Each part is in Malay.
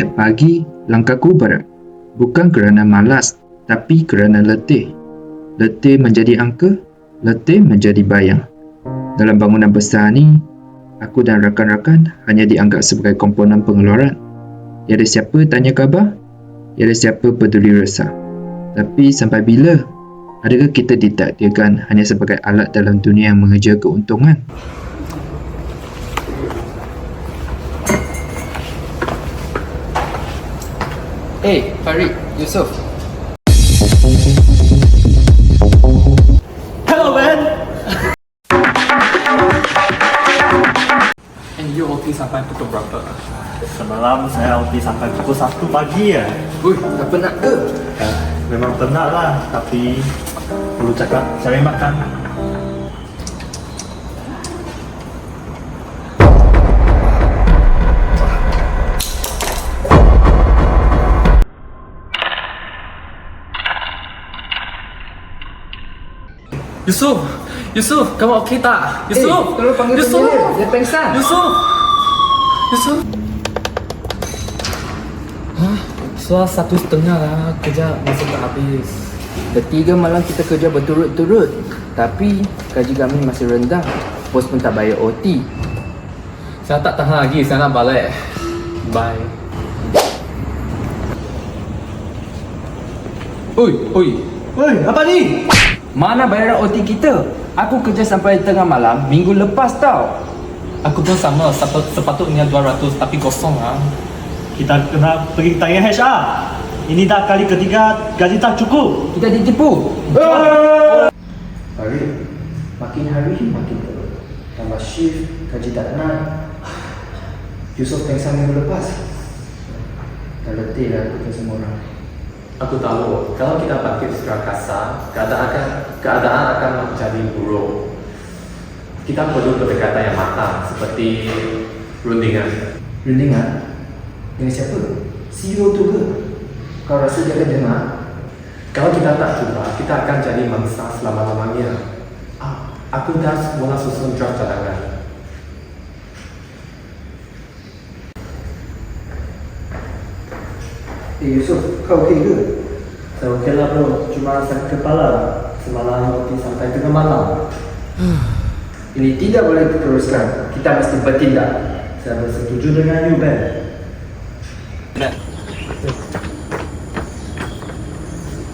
Setiap pagi, langkahku berat. Bukan kerana malas, tapi kerana letih. Letih menjadi angka, letih menjadi bayang. Dalam bangunan besar ni, aku dan rakan-rakan hanya dianggap sebagai komponen pengeluaran. Tiada siapa tanya khabar, tiada siapa peduli resah. Tapi sampai bila? Adakah kita ditakdirkan hanya sebagai alat dalam dunia yang mengejar keuntungan? Eh, Farid, Yusof. Hello man. And you OT sampai pukul berapa? Semalam saya OT sampai pukul 1 pagi ya. Ui, tak penat ke? Eh, memang penat lah, tapi perlu cakap cari makan. Yusuf, Yusuf, kamu okey tak? Yusuf, Eh, tolong panggil Yusuf, dia. Dia pengsan. Yusuf, Yusuf. Hah? Soal satu setengah lah kerja masih tak habis. Ketiga malam kita kerja berturut-turut. Tapi gaji kami masih rendah. Bos pun tak bayar OT. Saya tak tahan lagi, saya nak balik. Bye. Oi, oi. Woi, apa ni? Mana bayaran OT kita? Aku kerja sampai tengah malam minggu lepas tau. Aku pun sama, sepatut, sepatutnya 200 tapi kosong ah. Kita kena pergi tanya HR. Ini dah kali ketiga gaji tak cukup. Kita ditipu. Farid, makin hari makin teruk. Tambah shift, gaji tak naik. Yusof pengsan minggu lepas. Dah letih lah aku ke semua orang. Aku tahu, kalau kita parkir secara kasar, keadaan akan, keadaan akan menjadi buruk. Kita perlu pendekatan yang matang, seperti rundingan. Rundingan? Dengan siapa? CEO tu ke? Kau rasa dia akan dengar? Kalau kita tak cuba, kita akan jadi mangsa selama-lamanya. Ah, aku dah mula susun draft cadangan. Eh Yusof, kau okey ke? Saya okey lah bro, cuma sakit kepala. Semalam OT sampai tengah malam. Ini tidak boleh diteruskan. Kita mesti bertindak. Saya bersetuju dengan you Ben.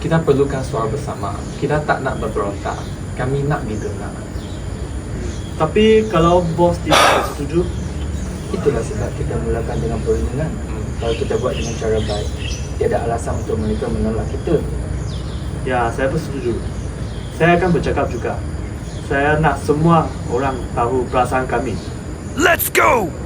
Kita perlukan suara bersama. Kita tak nak berberontak. Kami nak didengar. Tapi kalau bos tidak setuju, Itulah sebab kita mulakan dengan perundingan. Kalau kita buat dengan cara baik, tiada alasan untuk mereka menolak kita. ya saya bersetuju. Saya akan bercakap juga. Saya nak semua orang tahu perasaan kami. Let's go!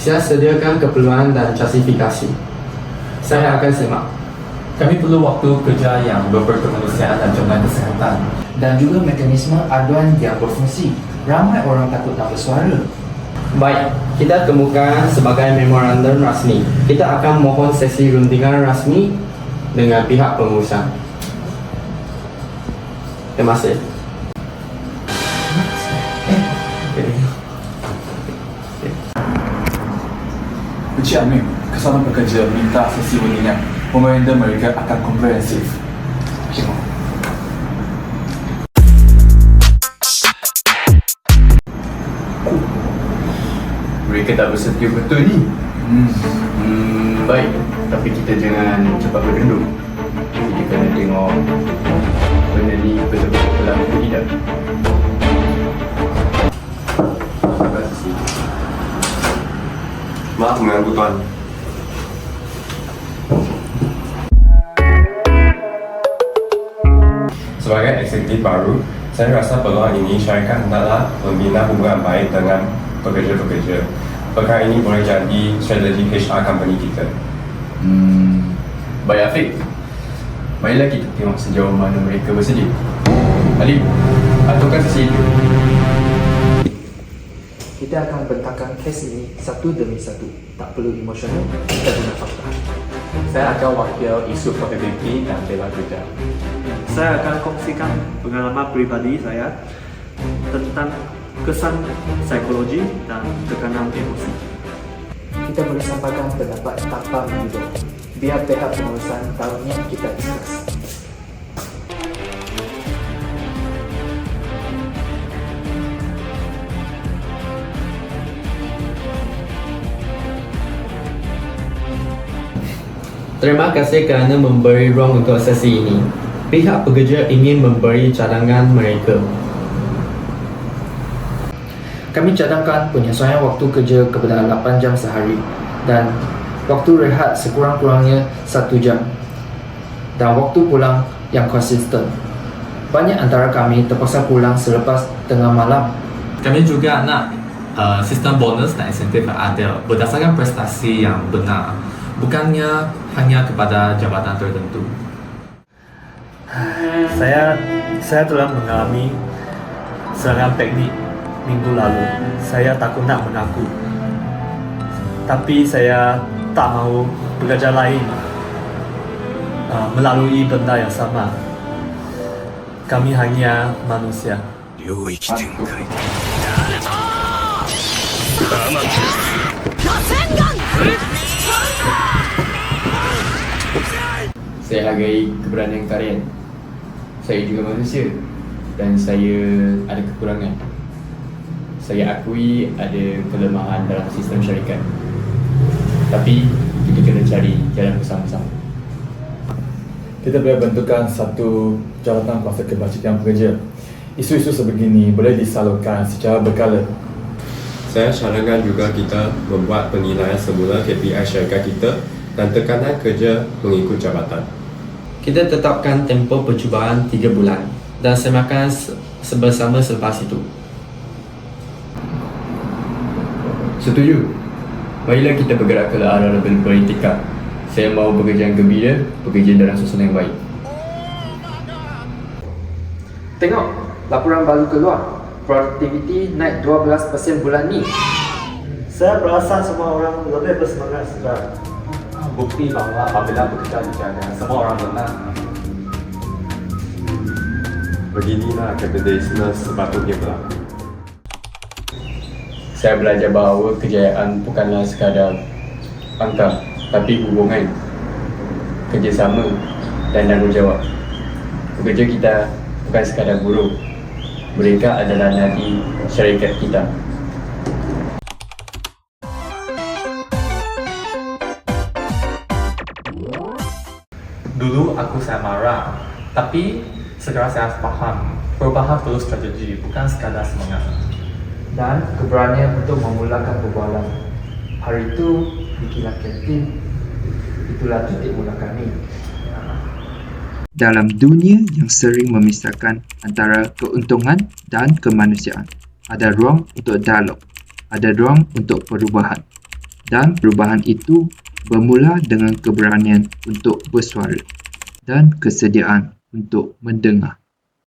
Saya sediakan keperluan dan justifikasi. Saya akan semak. Kami perlu waktu kerja yang berperkemanusiaan dan jaminan kesihatan. Dan juga mekanisme aduan yang berfungsi. Ramai orang takut nak bersuara. Baik, kita kemukakan sebagai memorandum rasmi. Kita akan mohon sesi rundingan rasmi dengan pihak pengurusan. Terima kasih. Encik Amin, kesalahan pekerja minta sesi rundingan. Pemerintah mereka akan komprehensif. Terima Mereka tak bersedia betul ni. Hmm. Hmm, baik. Tapi kita jangan cepat berdendam. Kita kena tengok benda ni betul-betul berlaku tidak. Maaf mengganggu tuan. Sebagai eksekutif baru, saya rasa peluang ini syarikat hendaklah membina hubungan baik dengan pekerja-pekerja. Perkara ini boleh jadi strategi HR company kita. Hmm, baik Afiq. Baiklah kita tengok sejauh mana mereka bersedia. Ali, aturkan sesi itu. Kita akan bentangkan kes ini satu demi satu. Tak perlu emosional, kita guna fakta. Saya akan wakil isu portability dan bela kerja. Saya akan kongsikan pengalaman pribadi saya tentang kesan psikologi dan tekanan emosi. Kita boleh sampaikan pendapat tanpa menyudut. Biar pihak pengurusan tahu niat kita discuss. Terima kasih kerana memberi ruang untuk sesi ini. Pihak pekerja ingin memberi cadangan mereka. Kami cadangkan penyesuaian waktu kerja kepada 8 jam sehari dan waktu rehat sekurang-kurangnya 1 jam dan waktu pulang yang konsisten. Banyak antara kami terpaksa pulang selepas tengah malam Kami juga nak uh, sistem bonus dan insentif yang adil berdasarkan prestasi yang benar, bukannya hanya kepada jabatan tertentu. Saya saya telah mengalami serangan teknik minggu lalu. Saya takut nak mengaku. Tapi saya tak mahu pekerja lain uh, melalui benda yang sama. Kami hanya manusia. Saya hargai keberanian kalian. Saya juga manusia dan saya ada kekurangan. Saya akui ada kelemahan dalam sistem syarikat. Tapi kita kena cari jalan bersama-sama. Kita boleh bentukkan satu jawatan kuasa kebajikan pekerja. Isu-isu sebegini boleh disalurkan secara berkala. Saya sarankan juga kita membuat penilaian semula KPI syarikat kita dan tekanan kerja mengikut jabatan. Kita tetapkan tempoh percubaan 3 bulan dan semakan se- bersama selepas itu. Setuju? Marilah kita bergerak ke arah lebih beretika. Saya mahu bekerja yang gembira, bekerja dalam suasana yang baik. Tengok, laporan baru keluar. Productivity naik 12% bulan ni. Saya perasan semua orang lebih bersemangat sekarang. Bukti bahawa apabila bekerja dijaga, semua orang menang. Beginilah kapitalisme sepatutnya berlaku. Saya belajar bahawa kejayaan bukanlah sekadar angka, tapi hubungan, kerjasama dan tanggungjawab. Pekerja kita bukan sekadar buruh, mereka adalah nadi syarikat kita. Dulu aku saya marah, tapi sekarang saya faham perubahan perlu strategi, bukan sekadar semangat. Dan keberanian untuk memulakan perbualan. Hari itu, bikinlah kantin. Itulah titik mula kami. Dalam dunia yang sering memisahkan antara keuntungan dan kemanusiaan, ada ruang untuk dialog, ada ruang untuk perubahan. Dan perubahan itu bermula dengan keberanian untuk bersuara dan kesediaan untuk mendengar.